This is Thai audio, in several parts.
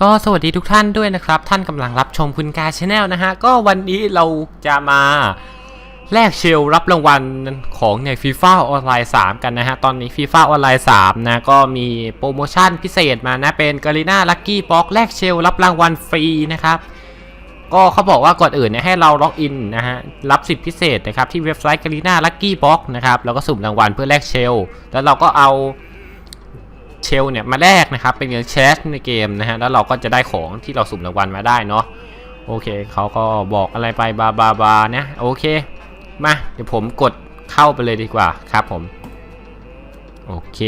ก็สวัสดีทุกท่านด้วยนะครับ ท่านกำลังรับชมคุณกาชาแนลนะฮะ ก็วันนี้เราจะมาแลกเชลรับรางวัลของในฟีฟ่าออนไลน์3กันนะฮะ ตอนนี้ฟีฟ่าออนไลน์3นะก็มีโปรโมชั่นพิเศษมานะ เป็นก a ลิน่าลั c กี้บ็อกแลกเชลรับรางวัลฟรีนะครับ ก็เขาบอกว่าก่อนอื่นเนี่ยให้เราล็อกอินนะฮะ รับสิทธิพิเศษนะครับ ที่เว็บไซต์ก a ลิน่าลั c กี้บ็อกนะครับแล้วก็สุ่มรางวัลเพื่อแลกเชลแล้วเราก็เอา เชลเนี่ยมาแลกนะครับเป็นเงินแชทในเกมนะฮะแล้วเราก็จะได้ของที่เราสุ่มรางวัลมาได้เนาะโอเคเขาก็บอกอะไรไปบาบาบานะโอเคมาเดี๋ยวผมกดเข้าไปเลยดีกว่าครับผมโอเค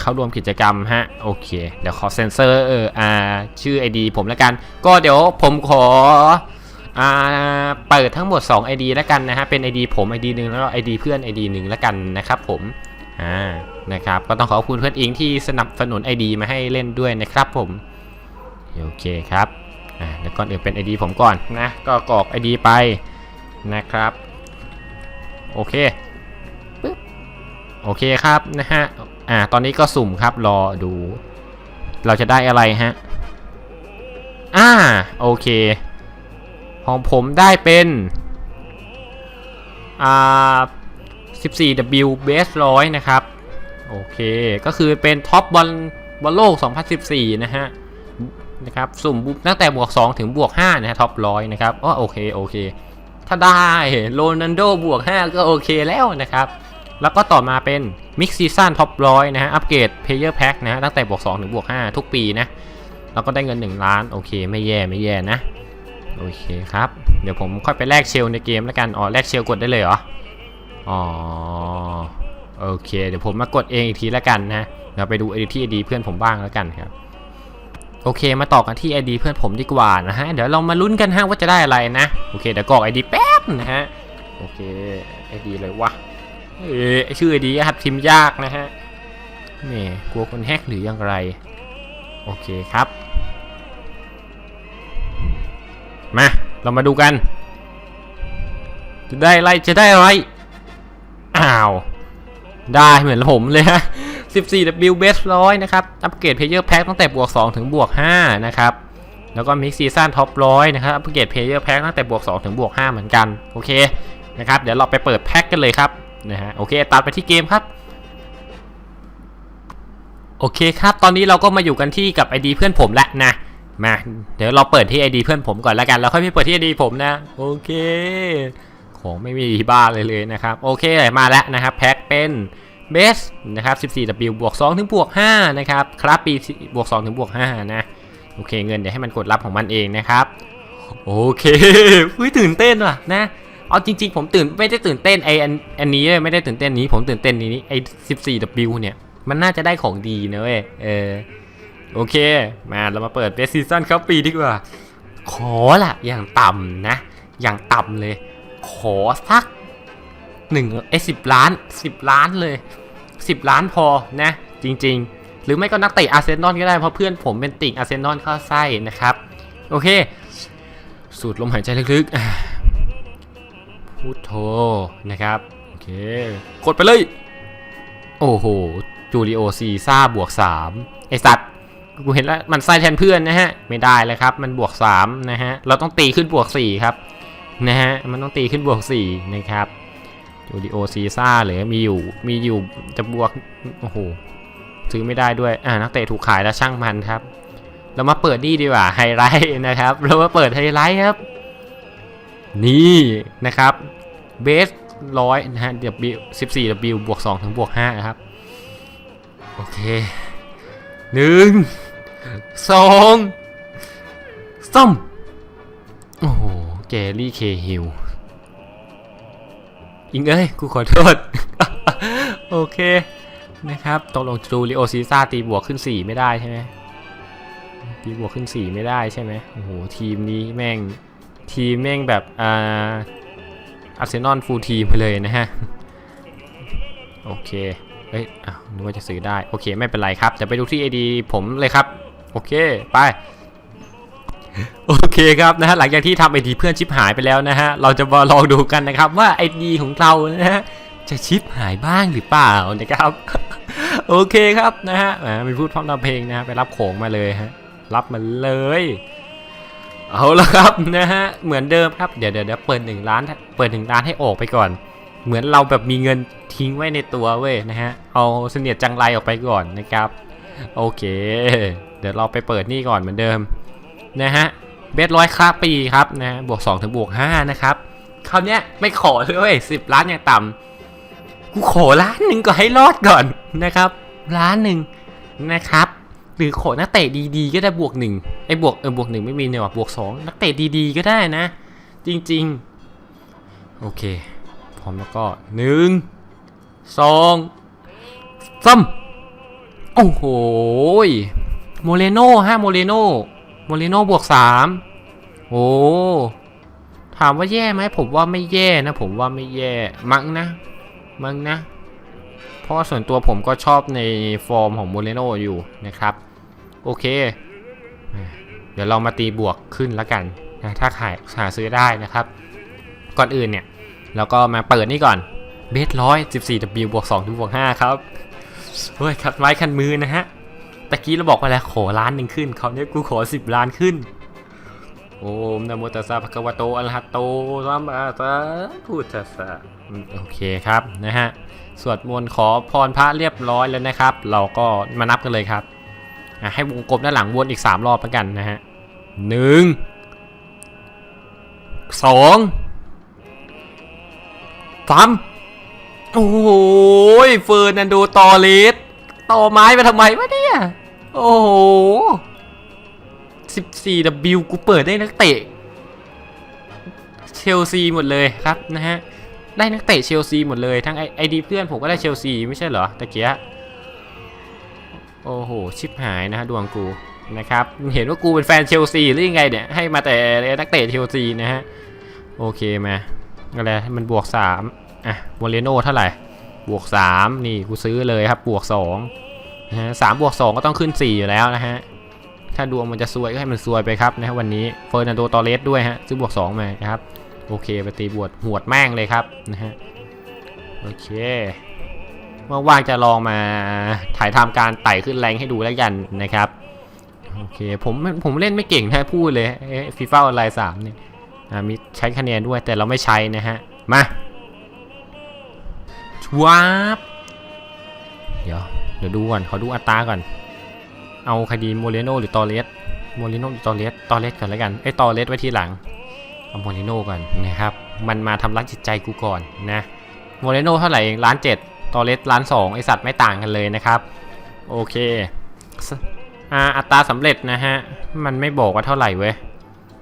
เข้าร่วมกิจกรรมฮะ โอเค เดี๋ยวขอเซ็นเซอร์เอออ่าชื่อ ID ผมแล้วกัน ก็เดี๋ยวผมขออ่าเปิดทั้งหมด 2 ID แล้วกันนะฮะ เป็น ID ผม ID หนึ่งแล้วก็ ID เพื่อน ID หนึ่งแล้วกันนะครับผม อ่านะครับก็ต้องขอบคุณเพื่อนอิงที่สนับสนุน ID มาให้เล่นด้วยนะครับผมโอเคครับอ่าเดี๋ยวก่อนอื่นเป็น ID ผมก่อนนะก็กรอก ID ไปนะครับโอเคปึ๊บโอเคครับนะฮะอ่าตอนนี้ก็สุ่มครับรอดู เราจะได้อะไรฮะอ่าโอเค ของผมได้เป็นอ่า 14W Base 100 นะครับ โอเคก็คือเป็นท็อปบอลบอลโลก 2014 นะฮะนะครับสุ่มบุตั้งแต่บวก 2 ถึงบวก 5 นะฮะท็อปร้อยนะครับอ๋อโอเคโอเค ถ้าได้โรนันโดบวก 5 ก็โอเคแล้วนะครับ แล้วก็ต่อมาเป็น Mix Season ท็อปร้อยนะฮะอัปเกรด Player Pack นะฮะตั้งแต่บวก 2 ถึงบวก 5 ทุกปีนะ แล้วก็ได้เงิน 1 ล้าน โอเค ไม่แย่ไม่แย่นะ โอเคครับ เดี๋ยวผมค่อยไปแลกเชลในเกมแล้วกันอ๋อแลกเชลกดได้เลยเหรอ อ๋อโอเค เดี๋ยวผมมากดเองอีกทีแล้วกันนะเดี๋ยวไปดูไอดีที่ไอดีเพื่อนผมบ้างแล้วกันครับโอเค มาต่อกันที่ไอดีเพื่อนผมดีกว่านะฮะ เดี๋ยวเรามาลุ้นกันฮะว่าจะได้อะไรนะ โอเค เดี๋ยวกรอกไอดีแป๊บนะฮะ โอเคไอดีเลยวะเออชื่อไอดีครับพิมพ์ยากนะฮะแหม่กลัวคนแฮกหรือยังไร โอเคครับ มา เรามาดูกัน จะได้อะไร จะได้อะไร อ้าว ได้เหมือนผมเลยฮะ 14W Base 100 นะครับ อัปเกรด Player Pack ตั้งแต่บวก 2 ถึงบวก 5 นะครับ แล้วก็ Mix Season Top 100นะครับ อัปเกรด Player Pack ตั้งแต่บวก 2 ถึงบวก 5 เหมือนกัน โอเค นะครับ เดี๋ยวเราไปเปิดแพ็คกันเลยครับ นะฮะ โอเค ตัดไปที่เกมครับโอเคครับ ตอนนี้เราก็มาอยู่กันที่กับ ID เพื่อนผมแล้วนะ มา เดี๋ยวเราเปิดที่ ID เพื่อนผมก่อนแล้วกัน แล้วค่อยไปเปิดที่ ID ผมนะ โอเค ของไม่มีบ้านเลยเลยนะครับ โอเคมาแล้วนะครับ แพ็คเป็นเบสนะครับ 14W บวก2ถึงบวก5นะครับ ครับปีบวก2ถึงบวก5นะ โอเคเงินเดี๋ยวให้มันกดรับของมันเองนะครับ โอเคอุ้ยตื่นเต้นว่ะนะ เอาจริง ๆ ผมตื่นไม่ได้ตื่นเต้นไออันอันนี้ไม่ได้ตื่นเต้นนี้ ผมตื่นเต้นนี้ไอ 14W เนี่ย มันน่าจะได้ของดีนะเว้ย เออ โอเค มาเรามาเปิดเบสซีซั่นครับปีดีกว่า ขอละอย่างต่ำนะ อย่างต่ำเลย ขอสักหนึ่งไอ้สิบล้านสิบล้านเลยสิบล้านพอนะ จริง ๆ หรือไม่ก็นักเตะอาร์เซนอลก็ได้เพราะเพื่อนผมเป็นติ่งอาร์เซนอลเข้าไส้นะครับ โอเค สูดลมหายใจลึกๆพูดโทนะครับโอเคกดไปเลย โอ้โหจูริโอซีซ่าบวก3ไอสัตว์กูเห็นแล้วมันไส้แทนเพื่อนนะฮะ ไม่ได้เลยครับ มันบวก3นะฮะ เราต้องตีขึ้นบวก4ครับ นะฮะ มันต้องตีขึ้นบวก 4 นะครับจูดิโอซีซ่าหรือมีอยู่ มีอยู่จะบวก โอ้โห ซื้อไม่ได้ด้วย อ่า นักเตะถูกขายแล้วช่างมันครับ เรามาเปิดนี่ดีกว่าไฮไลท์นะครับ เรามาเปิดไฮไลท์ครับ นี่นะครับ เบสร้อยนะฮะ W 14 W บวก 2 ถึงบวก5ครับ โอเคหนึ่งสองส้มโอ้โห แกรี่เคฮิลอิงเอ้ย กูขอโทษ โอเค นะครับตกลงจูริโอซีซ่าตีบวกขึ้น 4 ไม่ได้ใช่ไหมตีบวกขึ้น 4 ไม่ได้ใช่ไหมโอ้โห ทีมนี้แม่ง ทีมแม่งแบบอ่าอาร์เซนอลฟูลทีมไปเลยนะฮะ โอเคเอ้ยอ้าวนึกว่าจะซื้อได้ โอเค ไม่เป็นไรครับเดี๋ยวไปดูที่ ID ผมเลยครับ โอเค ไป โอเคครับนะฮะหลังจากที่ทำไอดีเพื่อนชิปหายไปแล้วนะฮะเราจะมาลองดูกันนะครับว่าไอดีของเรานะฮะจะชิปหายบ้างหรือเปล่านะครับ โอเคครับนะฮะมมีพูดพร้อมนำเพลงนะฮะไปรับของมาเลยฮะรับมันเลย เอาละครับนะฮะเหมือนเดิมครับเดี๋ยวเดี๋ยวเดี๋ยวเปิดหนึ่งล้านเปิดหนึ่งล้านให้ออกไปก่อน เหมือนเราแบบมีเงินทิ้งไว้ในตัวเว้ยนะฮะเอาเสนียดจังไรออกไปก่อนนะครับ โอเค เดี๋ยวเราไปเปิดนี่ก่อนเหมือนเดิม นะฮะเบสร้อยค่าปีครับนะบวก2ถึงบวก5นะครับคราวเนี้ยไม่ขอเลยสิบล้านอย่างต่ำกูขอล้านหนึ่งก็ให้รอดก่อนนะครับล้านหนึ่งนะครับ หรือขอนักเตะดีๆ ก็ได้บวกหนึ่งไอ้บวกเออบวกหนึ่งไม่มีเนี่ยว่ะบวกสองนักเตะดีๆ ก็ได้นะ จริงๆ โอเค พร้อมแล้วก็หนึ่งสองสามโอ้โหโมเรโน่ฮะโมเรโน่ โมเรโน่บวกสามโอ้ถามว่าแย่ไหมผมว่าไม่แย่นะ ผมว่าไม่แย่มั้งนะมั้งนะ เพราะส่วนตัวผมก็ชอบในฟอร์มของโมเรโน่อยู่นะครับ โอเค เดี๋ยวเรามาตีบวกขึ้นแล้วกันนะถ้าขายหาซื้อได้นะครับ ก่อนอื่นเนี่ยเราก็มาเปิดนี่ก่อนเบสร้อยสิบสี่ W บวกสองบวกห้าครับเฮ้ยคัดไว้คันมือนะฮะ ตะกี้เราบอกไปแล้วขอล้านหนึ่งขึ้นคราวนี้กูขอสิบล้านขึ้น โอมนะโมตัสสะภะคะวะโตอะระหะโตสัมมาสัมพุทธัสสะโอเคครับนะฮะสวดมนต์ขอพรพระเรียบร้อยแล้วนะครับ เราก็มานับกันเลยครับให้วงกลมด้านหลังวนอีก 3 รอบแล้วกันนะฮะหนึ่งสองสามโอ้โหเฟิร์นันโดตอเลส ต่อไม้มาทำไมวะเนี่ย โอ้โห 14W กูเปิดได้นักเตะ เชลซีหมดเลยครับนะฮะ ได้นักเตะเชลซีหมดเลย ทั้งไอดีเพื่อนผมก็ได้เชลซีไม่ใช่เหรอตะเกียโอ้โห ชิบหายนะฮะดวงกูนะครับ เห็นว่ากูเป็นแฟนเชลซีหรือยังไงเนี่ย ให้มาแต่นักเตะเชลซีนะฮะ โอเคมาอะไรมันบวก 3 อะโมเรโน่เท่าไหร่ บวก 3 นี่กูซื้อเลยครับบวก2นะฮะสามบวก 2 ก็ต้องขึ้น 4 อยู่แล้วนะฮะ ถ้าดวงมันจะซวยก็ให้มันซวยไปครับนะฮะวันนี้เฟอร์นันโดตอเรสด้วยฮะ ซื้อบวก 2 มานะครับ โอเคไปตีบวชหวดแม่งเลยครับนะฮะ โอเคว่างๆจะลองมาถ่ายทำการไต่ขึ้นแรงให้ดูแล้วกันนะครับโอเคผมผมเล่นไม่เก่งนะพูดเลยฟีฟ่าออนไลน์สามเนี่ยมีใช้คะแนนด้วยแต่เราไม่ใช้นะฮะ มา วาบเดี๋ยว เดี๋ยวดูก่อนขอดูอัตราก่อน เอาคดีโมเรโนหรือตอเรสโมเรโนหรือตอเรสตอเรสก่อนแล้วกันไอ้ตอเรสไว้ทีหลัง เอาโมเรโนก่อนนะครับ มันมาทำร้ายจิตใจกูก่อนนะโมเรโนเท่าไหร่ล้านเจ็ดตอเลสล้านสองไอสัตว์ไม่ต่างกันเลยนะครับ โอเคอ่าอัตราสำเร็จนะฮะ มันไม่บอกว่าเท่าไหร่เว้ย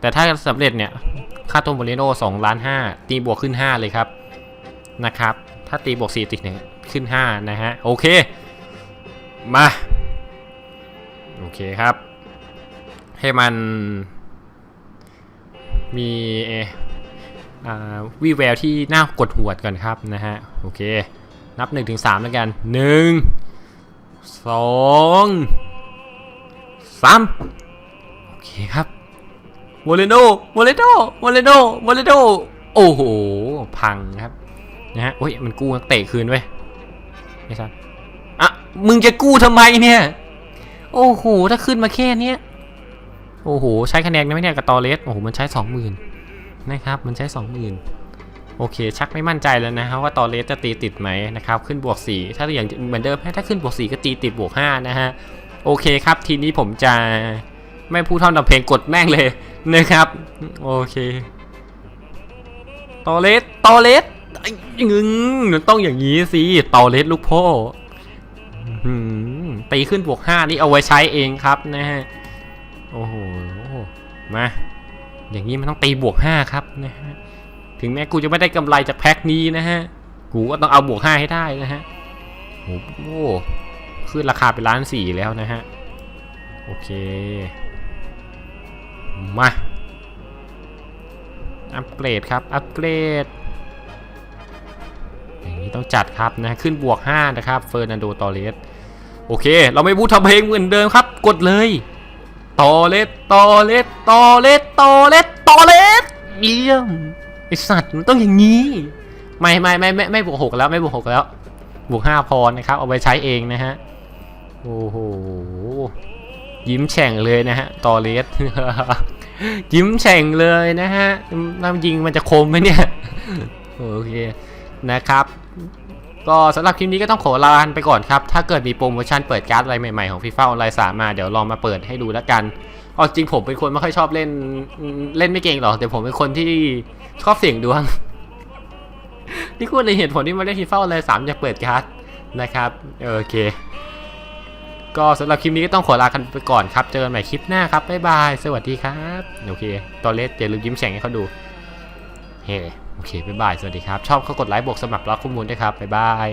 แต่ถ้าสำเร็จเนี่ย ค่าตัวโมเรโนสองล้านห้าตีบวกขึ้น5เลยครับนะครับ ถ้าตีบวก4ติดเนี่ยขึ้น 5 นะฮะ โอเค มา โอเคครับ ให้มันมีวีแววที่น่ากดหวดก่อนครับนะฮะ โอเค นับ 1-3ถึง3แล้วกัน 1 2 3 โอเคครับโมเรโนโมเรโนโมเรโนโมเรโนโอ้โห พังครับ นะฮะโอ้ยมันกู้นักเตะคืนไว้ยไม่ใช่อะมึงจะกู้ทำไมเนี่ยโอ้โหถ้าขึ้นมาแค่เนี้ยโอ้โหใช้คะแนนไหมเนี่ยกับตอเลสโอ้โหมันใช้สองหมื่นนะครับมันใช้สองหมื่นโอเค ชักไม่มั่นใจแล้วนะครับว่าตอเลสจะตีติดไหมนะครับขึ้นบวกสี่ถ้าอย่างเหมือนเดิมถ้าขึ้นบวกสี่ก็ตีติดบวกห้านะฮะโอเคครับ ทีนี้ผมจะไม่พูดเท่านาเพลงกดแม่งเลยนะครับ โอเคตอเลสตอเลส งึงต้องอย่างนี้สิตอเลสลูกพ่อตีขึ้นบวกห้านี่เอาไว้ใช้เองครับนะฮะ โอ้โห มา อย่างนี้มันต้องตีบวก5ครับนะฮะ ถึงแม้กูจะไม่ได้กำไรจากแพ็คนี้นะฮะ กูก็ต้องเอาบวก5ให้ได้นะฮะ โอ้โห ขึ้นราคาไปล้านสี่แล้วนะฮะ โอเค มา อัปเกรดครับ อัปเกรด นี้ต้องจัดครับนะขึ้นบวก 5 นะครับเฟอร์นันโดตอเรสโอเค เราไม่พูดทำเพลงเหมือนเดิมครับ กดเลยตอเลสตอเลสตอเลสตอเลสตอเลสเยี่ยมไอสัตว์มันต้องอย่างนี้ ไม่ไม่ไม่ไม่ไม่บวกหกแล้วไม่บวกหกแล้ว บวกห้าพอนะครับ เอาไปใช้เองนะฮะ โอ้โห ยิ้มแฉ่งเลยนะฮะ ตอเลสยิ้มแฉ่งเลยนะฮะน้ำยิงมันจะคมไหมเนี่ย โอเค นะครับ ก็สำหรับคลิปนี้ก็ต้องขอลาไปก่อนครับ ถ้าเกิดมีโปรโมชั่นเปิดการ์ดอะไรใหม่ๆของฟีฟ่าออนไลน์สามมาเดี๋ยวลองมาเปิดให้ดูแล้วกันเอาจริงผมเป็นคนไม่ค่อยชอบเล่นเล่นไม่เก่งหรอกแต่ผมเป็นคนที่ชอบเสี่ยงดวงนี่คุณเลยเหตุผลที่มาเล่นฟีฟ่าออนไลน์สามอยากเปิดการ์ดนะครับโอเค ก็สำหรับคลิปนี้ก็ต้องขอลากันไปก่อนครับ เจอกันใหม่คลิปหน้าครับบ๊ายบาย สวัสดีครับ โอเค ตอนเลสอย่าลืมยิ้มแฉ่งให้เขาดูเฮ้ โอเคบ๊ายบาย สวัสดีครับ ชอบก็กดไลค์บวกสมัครรับข้อมูลด้วยครับ บ๊ายบาย